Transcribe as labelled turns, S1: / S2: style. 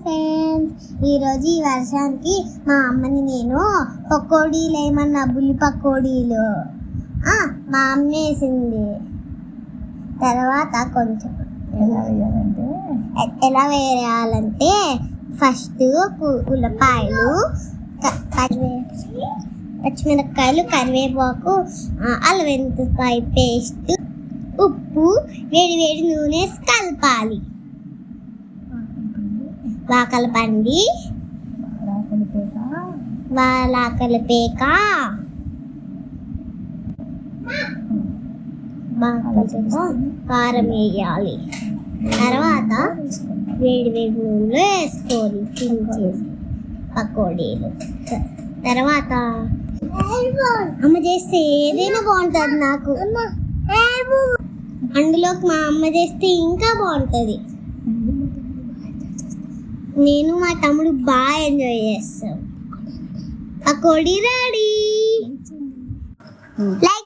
S1: Friends ఈరోజు ఈ వర్షానికి మా అమ్మని నేను పకోడీలు ఏమన్నా బుల్లి పకోడీలు. మా అమ్మ వేసింది. తర్వాత కొంచెం
S2: ఎలా వేయాలంటే?
S1: ఫస్ట్ ఉల్లిపాయలు పచ్చిమిరపకాయలు కరివేపాకు అల్లం వెల్లుల్లిపాయ పేస్ట్ ఉప్పు వేడి వేడి నూనె కలపాలి బాగా కలపండి
S2: బాగా కలిపాక
S1: బాగా కలిపాక బాగా
S2: అలా
S1: కలిపాక
S2: చేస్తుంది.
S1: కారం వేయాలి. తర్వాత వేడి వేడి నూనెలో వేసుకోవాలి దించేసి పకోడీలు. తర్వాత అమ్మ చేస్తే ఏదైనా బాగుంటుంది నాకు. అందులోకి మా అమ్మ చేస్తే ఇంకా బాగుంటుంది. నేను మా తమ్ముడు బాగా ఎంజాయ్ చేస్తాం. Pakodi ready like